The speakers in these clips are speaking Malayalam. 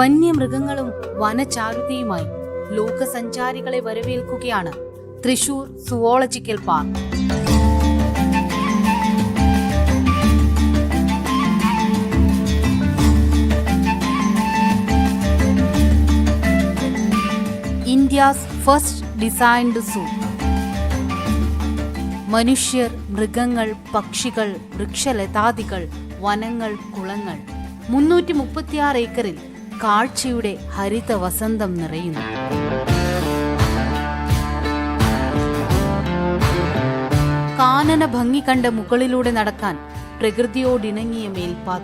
വന്യമൃഗങ്ങളും വനചാരുതയുമായി ലോകസഞ്ചാരികളെ വരവേൽക്കുകയാണ് Thrissur zoological park. India's first designed zoo. മനുഷ്യർ മൃഗങ്ങൾ പക്ഷികൾ വൃക്ഷലതാദികൾ വനങ്ങൾ കുളങ്ങൾ. മുന്നൂറ്റി മുപ്പത്തിയാറ് ഏക്കറിൽ കാഴ്ചയുടെ ഹരിത വസന്തം നിറയുന്നു. കാനന ഭംഗി കണ്ട് മുകളിലൂടെ നടക്കാൻ പ്രകൃതിയോടിണങ്ങിയ മേൽപ്പാത.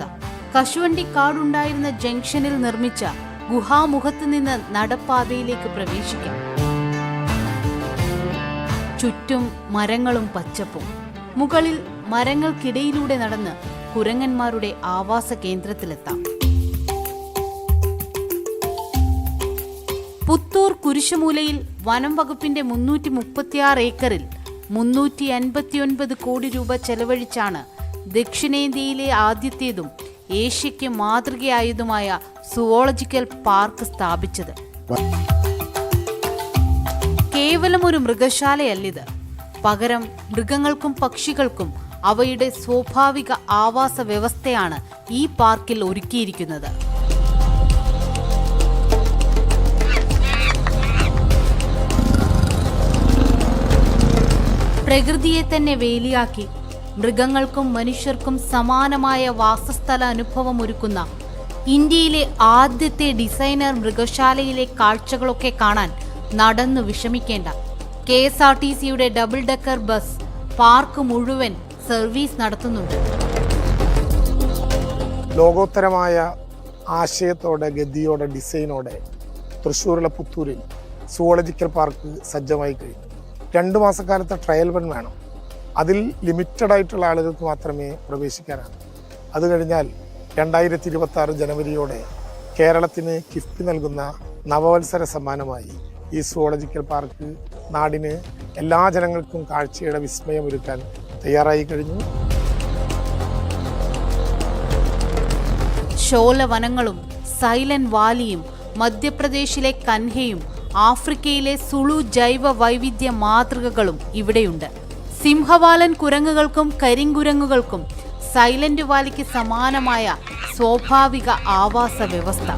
കശുവണ്ടി കാടുണ്ടായിരുന്ന ജംഗ്ഷനിൽ നിർമ്മിച്ച ഗുഹാമുഖത്ത് നിന്ന് നടപ്പാതയിലേക്ക് പ്രവേശിക്കാം. ചുറ്റും മരങ്ങളും പച്ചപ്പും. മുകളിൽ മരങ്ങൾക്കിടയിലൂടെ നടന്ന് കുരങ്ങന്മാരുടെ ആവാസ കേന്ദ്രത്തിലെത്താം. പുത്തൂർ കുരിശുമൂലയിൽ വനം വകുപ്പിന്റെ മുന്നൂറ്റി മുപ്പത്തിയാറ് ഏക്കറിൽ മുന്നൂറ്റി അൻപത്തിയൊൻപത് കോടി രൂപ ചെലവഴിച്ചാണ് ദക്ഷിണേന്ത്യയിലെ ആദ്യത്തേതും ഏഷ്യയ്ക്ക് മാതൃകയായതുമായ സുവോളജിക്കൽ പാർക്ക് സ്ഥാപിച്ചത്. കേവലം ഒരു മൃഗശാലയല്ലിത്. പകരം മൃഗങ്ങൾക്കും പക്ഷികൾക്കും അവയുടെ സ്വാഭാവിക ആവാസ വ്യവസ്ഥയാണ് ഈ പാർക്കിൽ ഒരുക്കിയിരിക്കുന്നത്. പ്രകൃതിയെ തന്നെ വേലിയാക്കി. മൃഗങ്ങൾക്കും മനുഷ്യർക്കും സമാനമായ വാസസ്ഥല അനുഭവം ഒരുക്കുന്ന ഇന്ത്യയിലെ ആദ്യത്തെ ഡിസൈനർ മൃഗശാലയിലെ കാഴ്ചകളൊക്കെ കാണാൻ നടന്നു വിഷമിക്കേണ്ട. കെ എസ് ആർ ടി സിയുടെ ഡബിൾ ഡെക്കർ ബസ് പാർക്ക് മുഴുവൻ സർവീസ് നടത്തുന്നുണ്ട്. ലോകോത്തരമായ ആശയത്തോടെ ഗതിയോടെ ഡിസൈനോടെ തൃശ്ശൂരിലെ പുത്തൂരിൽ സുവോളജിക്കൽ പാർക്ക് സജ്ജമായി കഴിഞ്ഞു. രണ്ട് മാസക്കാലത്തെ ട്രയൽ റൺ വേണം. അതിൽ ലിമിറ്റഡ് ആയിട്ടുള്ള ആളുകൾക്ക് മാത്രമേ പ്രവേശിക്കാനാണ് അത് കഴിഞ്ഞാൽ രണ്ടായിരത്തി ഇരുപത്തി ആറ് ജനുവരിയോടെ കേരളത്തിന് കിഫ്ബി നൽകുന്ന നവവത്സര സമ്മാനമായി ഈ സുവോളജിക്കൽ പാർക്ക് നാടിന് എല്ലാ ജനങ്ങൾക്കും കാഴ്ചയുടെ വിസ്മയമൊരുക്കാൻ തയ്യാറായി കഴിഞ്ഞു. ശോലവനങ്ങളും സൈലന്റ് വാലിയും മധ്യപ്രദേശിലെ കൻഹയും ആഫ്രിക്കയിലെ സുളു ജൈവ വൈവിധ്യ മാതൃകകളും ഇവിടെയുണ്ട്. സിംഹവാലൻ കുരങ്ങുകൾക്കും കരിങ്കുരങ്ങുകൾക്കും സൈലന്റ് വാലിക്ക് സമാനമായ സ്വാഭാവിക ആവാസ വ്യവസ്ഥ.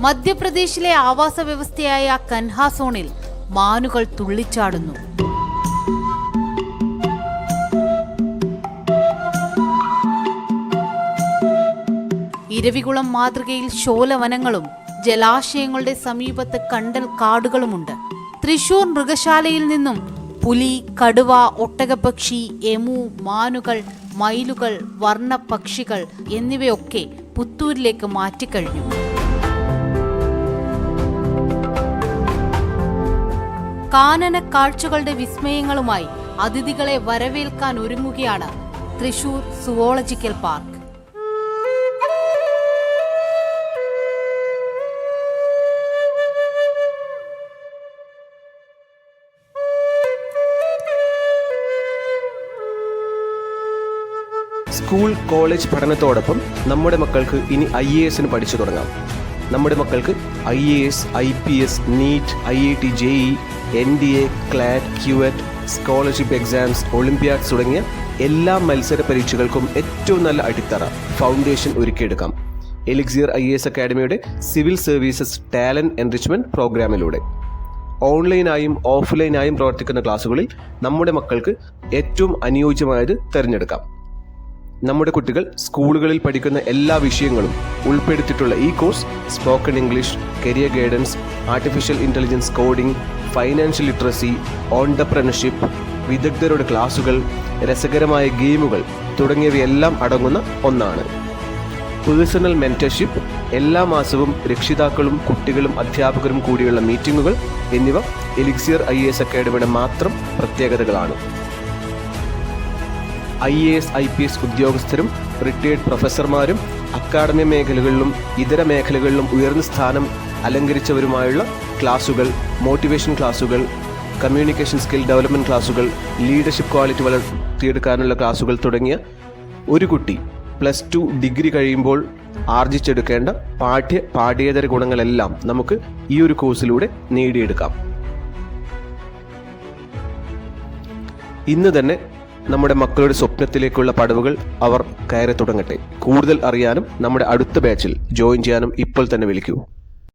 മധ്യപ്രദേശിലെ ആവാസ വ്യവസ്ഥയായ കൻഹാസോണിൽ മാനുകൾ തുള്ളിച്ചാടുന്നു. ഇരവികുളം മാതൃകയിൽ ശോലവനങ്ങളും ജലാശയങ്ങളുടെ സമീപത്ത് കണ്ടൽ കാടുകളുമുണ്ട്. തൃശൂർ മൃഗശാലയിൽ നിന്നും പുലി കടുവ ഒട്ടകപ്പക്ഷി എമു മാനുകൾ മയിലുകൾ വർണപക്ഷികൾ എന്നിവയൊക്കെ പുത്തൂരിലേക്ക് മാറ്റിക്കഴിഞ്ഞു. കാനന കാഴ്ചകളുടെ വിസ്മയങ്ങളുമായി അതിഥികളെ വരവേൽക്കാൻ ഒരുങ്ങുകയാണ് Thrissur zoological park. School college പഠനത്തോടൊപ്പം നമ്മുടെ മക്കൾക്ക് ഇനി ഐ എ എസിന് പഠിച്ചു തുടങ്ങാം. നമ്മുടെ മക്കൾക്ക് I A S I P S NEET I I T J E N D A CLAT CUET scholarship exams olympiads തുടങ്ങിയ എല്ലാ മത്സര പരീക്ഷകൾക്കും ഏറ്റവും നല്ല അടിത്തറ ഫൗണ്ടേഷൻ ഒരുക്കിയെടുക്കാം. എലിക്സിയർ ഐ എസ് അക്കാഡമിയുടെ സിവിൽ സർവീസസ് ടാലന്റ് എൻറിച്ച്മെന്റ് പ്രോഗ്രാമിലൂടെ. ഓൺലൈനായും ഓഫ്ലൈനായും പ്രവർത്തിക്കുന്ന ക്ലാസ്സുകളിൽ നമ്മുടെ മക്കൾക്ക് ഏറ്റവും അനുയോജ്യമായത് തിരഞ്ഞെടുക്കാം. നമ്മുടെ കുട്ടികൾ സ്കൂളുകളിൽ പഠിക്കുന്ന എല്ലാ വിഷയങ്ങളും ഉൾപ്പെടുത്തിയിട്ടുള്ള ഈ course spoken English career guidance artificial intelligence coding financial literacy entrepreneurship വിദഗ്ധരുടെ ക്ലാസുകൾ രസകരമായ ഗെയിമുകൾ തുടങ്ങിയവയെല്ലാം അടങ്ങുന്ന ഒന്നാണ്. പേഴ്സണൽ മെന്റർഷിപ്പ് എല്ലാ മാസവും രക്ഷിതാക്കളും കുട്ടികളും അധ്യാപകരും കൂടിയുള്ള മീറ്റിങ്ങുകൾ എന്നിവ എലിക്സിയർ ഐ എസ് അക്കാഡമിയുടെ മാത്രം പ്രത്യേകതകളാണ്. I A S I P S ഉദ്യോഗസ്ഥരും റിട്ടയേർഡ് പ്രൊഫസർമാരും അക്കാഡമി മേഖലകളിലും ഇതര മേഖലകളിലും ഉയർന്ന സ്ഥാനം അലങ്കരിച്ചവരുമായുള്ള ക്ലാസുകൾ മോട്ടിവേഷൻ ക്ലാസുകൾ കമ്മ്യൂണിക്കേഷൻ സ്കിൽ ഡെവലപ്മെന്റ് ക്ലാസുകൾ ലീഡർഷിപ്പ് ക്വാളിറ്റി വളർത്തിയെടുക്കാനുള്ള ക്ലാസുകൾ തുടങ്ങിയ ഒരു കുട്ടി പ്ലസ് ടു ഡിഗ്രി കഴിയുമ്പോൾ ആർജിച്ചെടുക്കേണ്ട പാഠ്യ പാഠ്യേതര ഗുണങ്ങളെല്ലാം നമുക്ക് ഈ ഒരു കോഴ്സിലൂടെ നേടിയെടുക്കാം. ഇന്ന് തന്നെ നമ്മുടെ മക്കളുടെ സ്വപ്നത്തിലേക്കുള്ള പടവുകൾ അവർ കയറി തുടങ്ങട്ടെ. കൂടുതൽ അറിയാനും നമ്മുടെ അടുത്ത ബാച്ചിൽ ജോയിൻ ചെയ്യാനും ഇപ്പോൾ തന്നെ വിളിക്കൂ.